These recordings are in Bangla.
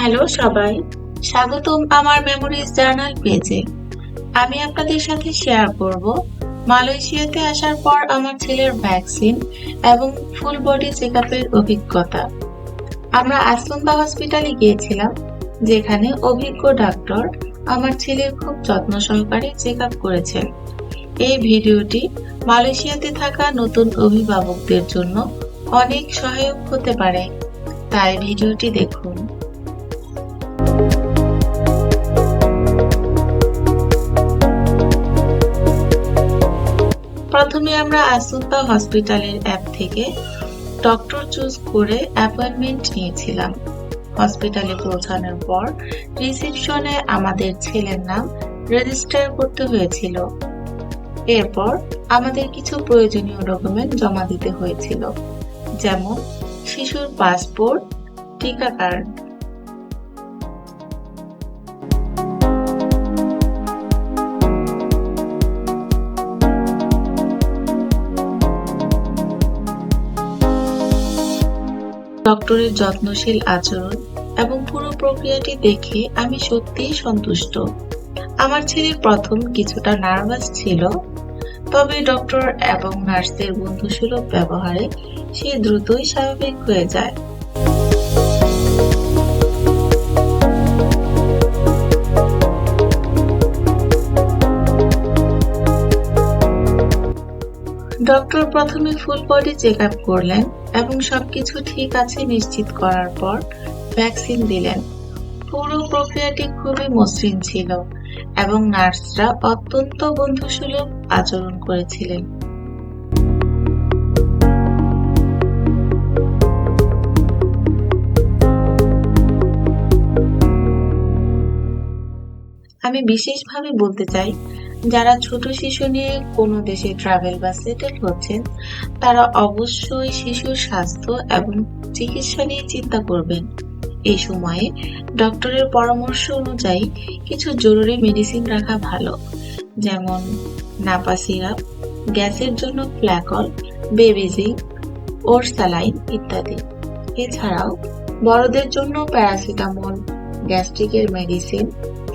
হ্যালো সবাই। স্বাগতম আমার মেমোরিজ জার্নাল পেজে আমি আপনাদের সাথে শেয়ার করব। মালয়েশিয়াতে আসার পর আমার ছেলের ভ্যাকসিন এবং ফুল বডি চেকআপের অভিজ্ঞতা। আমরা আসুন্দা হসপিটালে গিয়েছিলাম, যেখানে অভিজ্ঞ ডাক্তার আমার ছেলের খুব যত্ন সহকারে চেক আপ করেছেন। এই ভিডিওটি মালয়েশিয়াতে থাকা নতুন অভিভাবকদের জন্য অনেক সহায়ক হতে পারে। তাই ভিডিওটি দেখুন। প্রথমে আমরা আসুন্তা হসপিটালের অ্যাপ থেকে ডক্টর চুজ করে অ্যাপয়েন্টমেন্ট নিয়েছিলাম। হসপিটালে পৌঁছানোর পর রিসেপশনে আমাদের ছেলের নাম রেজিস্টার করতে হয়েছিল। এরপর আমাদের কিছু প্রয়োজনীয় ডকুমেন্ট জমা দিতে হয়েছিল, যেমন শিশুর পাসপোর্ট, টিকা কার্ড ডক্টরের যত্নশীল আচরণ এবং পুরো প্রক্রিয়াটি দেখে আমি সত্যিই সন্তুষ্ট। আমার ছেলে প্রথম কিছুটা নার্ভাস ছিল, তবে ডক্টর এবং নার্সদের বন্ধুসুলভ ব্যবহারে সে দ্রুতই স্বাভাবিক হয়ে যায়। ডক্টর প্রথমে ফুল বডি চেক আপ করলেন এবং সবকিছু ঠিক আছে নিশ্চিত করার পর ভ্যাকসিন দিলেন। পুরো প্রক্রিয়াটি খুবই মসৃণ ছিল এবং নার্সরা অত্যন্ত বন্ধুসুলভ আচরণ করেছিলেন। আমি বিশেষভাবে বলতে চাই যারা ছোট শিশু নিয়ে কোনো দেশে ট্রাভেল বা সেটেল হচ্ছেন তারা অবশ্যই শিশুর স্বাস্থ্য এবং চিকিৎসা নিয়ে চিন্তা করবেন। এই সময়ে ডক্টরের পরামর্শ অনুযায়ী কিছু জরুরি মেডিসিন রাখা ভালো, যেমন নাপা সিরাপ, গ্যাসের জন্য ফ্ল্যাকল বেবিজিং ওর স্যালাইন ইত্যাদি। এছাড়াও বড়দের জন্য প্যারাসিটামল, গ্যাস্ট্রিকের মেডিসিন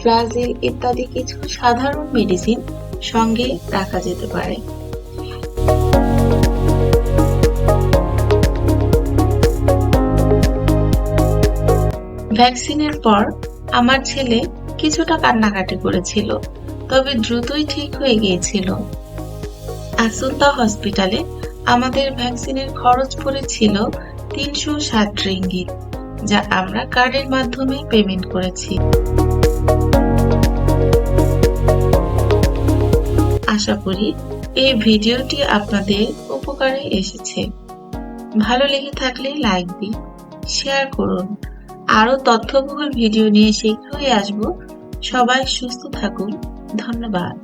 ফ্লাজিল ইত্যাদি কিছু সাধারণ মেডিসিন সঙ্গে রাখা যেতে পারে। ভ্যাকসিনের পর আমার ছেলে কিছুটা কান্নাকাটি করেছিল, তবে দ্রুতই ঠিক হয়ে গিয়েছিল। আসুন্তা হসপিটালে আমাদের ভ্যাকসিনের খরচ পড়েছিল তিনশো ষাট রিঙ্গিত, যা আমরা কার্ডের মাধ্যমে পেমেন্ট করেছি। আশা করি এই ভিডিওটি আপনাদের উপকারে এসেছে। ভালো লেগে থাকলে লাইক দিন, শেয়ার করুন। আরও তথ্যবহুল ভিডিও নিয়ে শীঘ্রই আসব। সবাই সুস্থ থাকুন। ধন্যবাদ।